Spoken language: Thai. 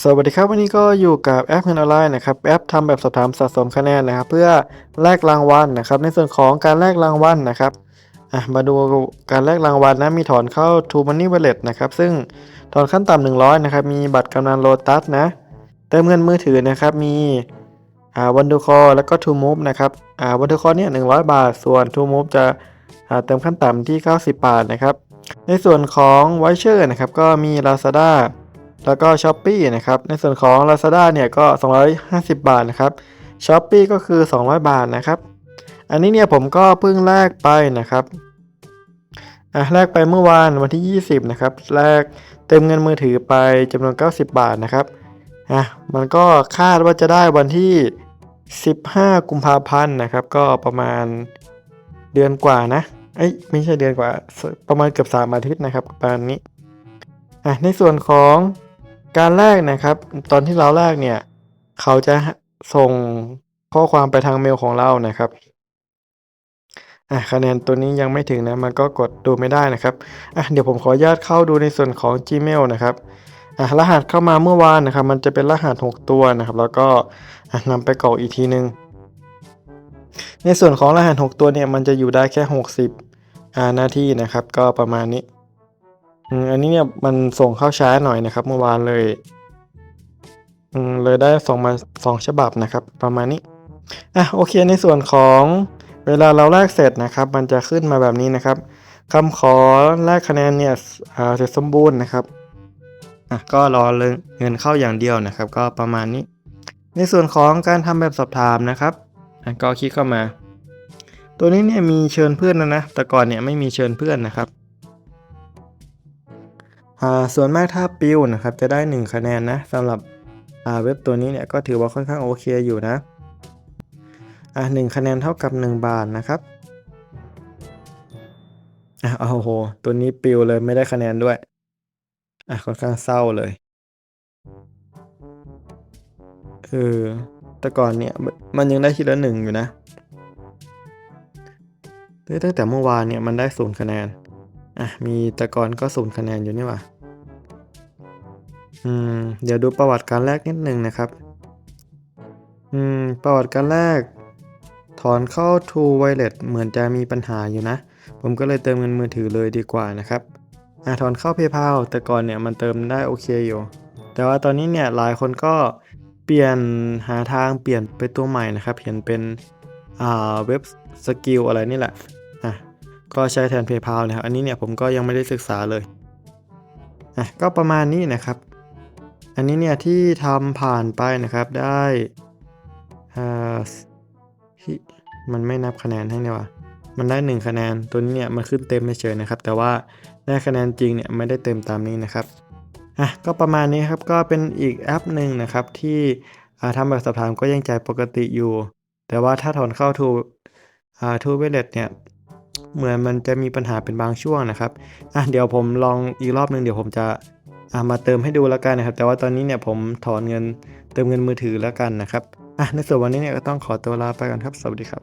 สวัสดีครับวันนี้ก็อยู่กับแอปเงินออนไลน์นะครับแอปทำแบบสอบถามสะสมคะแนนนะครับ เพื่อแลกรางวัลนะครับ ในส่วนของการแลกรางวัลนะครับมาดูการแลกรางวัลนะมีถอนเข้า True Money Wallet นะครับซึ่งถอนขั้นต่ำ100นะครับมีบัตรกำนันโลตัสนะเติมเงินมือถือนะครับมีวันดูคอแล้วก็ True Move นะครับวันดูคอเนี่ย100บาท ส่วน True Move จะเติมขั้นต่ำที่ 90 บาทนะครับในส่วนของไวเชอร์นะครับก็มี Lazada แล้วก็ s h อ p e e นะครับ ในส่วนของ Lazada เนี่ยก็ 250 บาทนะครับ s h อ p e e ก็คือ 200 บาทนะครับ อันนี้เนี่ยผมก็เพิ่งแลกไปนะครับอะแลกไปเมื่อวานวันที่ 20 นะครับแลกเต็มเงินมือถือไปจำนวน 90 บาทนะครับอะมันก็คาดว่าจะได้วันที่ 15 กุมภาพันธ์นะครับ ก็ประมาณเดือนกว่านะเอ้ยไม่ใช่เดือนกว่า ประมาณเกือบ3อาทิตย์นะครับประมาณนี้อะในส่วนของ การแลกนะครับ ตอนที่เราแลกเนี่ย เขาจะส่งข้อความไปทางเมลของเรานะครับอะคะแนนตัวนี้ยังไม่ถึงนะ มันก็กดดูไม่ได้นะครับอะเดี๋ยวผมขออนุญาตเข้าดูในส่วนของ Gmail นะครับอะรหัสเข้ามาเมื่อวานนะครับ มันจะเป็นรหัส 6 ตัวนะครับ แล้วก็นำไปกรอกอีกทีนึง ในส่วนของรหัส 6 ตัวเนี่ย มันจะอยู่ได้แค่ 60อ่านาทีนะครับ ก็ประมาณนี้ อันนี้เนี่ยมันส่งเข้าช้าหน่อยนะครับ เมื่อวานเลยเลยได้ส่งมาสองฉบับนะครับ ประมาณนี้อะโอเคในส่วนของเวลาเราแลกเสร็จนะครับ มันจะขึ้นมาแบบนี้นะครับคำขอแลกคะแนนเนี่ยเสร็จสมบูรณ์นะครับอะก็รอเลยเงินเข้าอย่างเดียวนะครับ ก็ประมาณนี้ ในส่วนของการทำแบบสอบถามนะครับอะก็คลิกเข้ามา ตัวนี้เนี่ยมีเชิญเพื่อนนะนะแต่ก่อนเนี่ยไม่มีเชิญเพื่อนนะครับ ส่วนมากถ้าปิวนะครับจะได้ 1 คะแนนนะสำหรับเว็บตัวนี้เนี่ยก็ถือว่าค่อนข้างโอเคอยู่นะอ่าหนึ่งคะแนนเท่ากับ 1 บาทนะครับอะโอ้โห ตัวนี้ปิวเลยไม่ได้คะแนนด้วยอะค่อนข้างเศร้าเลยเออแต่ก่อนเนี่ยมันยังได้ทีละหนึ่งอยู่นะตั้งแต่เมื่อวานเนี่ยมันได้ศูนย์คะแนนอะมีแต่ก่อนก็ศูนย์คะแนนอยู่นี่หว่า อืมเดี๋ยวดูประวัติการแลกนิดหนึ่งนะครับ อืม ประวัติการแลกถอนเข้า True Wallet เหมือนจะมีปัญหาอยู่นะ ผมก็เลยเติมเงินมือถือเลยดีกว่านะครับ อ่าถอนเข้า PayPal แต่ก่อนเนี่ยมันเติมได้โอเคอยู่ แต่ว่าตอนนี้เนี่ยหลายคนก็เปลี่ยนหาทางเปลี่ยนไปตัวใหม่นะครับ เห็นเป็นอ่าเว็บสกิลอะไรนี่แหละ อะ ก็ใช้แทน PayPal นะครับ อันนี้เนี่ยผมก็ยังไม่ได้ศึกษาเลย อะ ก็ประมาณนี้นะครับ อันนี้เนี่ยที่ทำผ่านไปนะครับได้ที่มันไม่นับคะแนนให้เนี่ยว่ะมันได้ 1 คะแนนตัวนี้เนี่ยมันขึ้นเต็มเฉยๆนะครับ แต่ว่าได้คะแนนจริงเนี่ยไม่ได้เต็มตามนี้นะครับอะก็ประมาณนี้ครับก็เป็นอีกแอปหนึ่งนะครับที่ทำแบบสอบถามก็ยังจ่ายปกติอยู่ แต่ว่าถ้าถอนเข้าทูอ่าทูเวเลตเนี่ยเหมือนมันจะมีปัญหาเป็นบางช่วงนะครับอะเดี๋ยวผมลองอีกรอบหนึ่งเดี๋ยวผมจะ อ่ามาเติมให้ดูแล้วกันนะครับ แต่ว่าตอนนี้เนี่ยผมถอนเงินเติมเงินมือถือแล้วกันนะครับอะในส่วนวันนี้เนี่ยก็ต้องขอตัวลาไปก่อนครับ สวัสดีครับ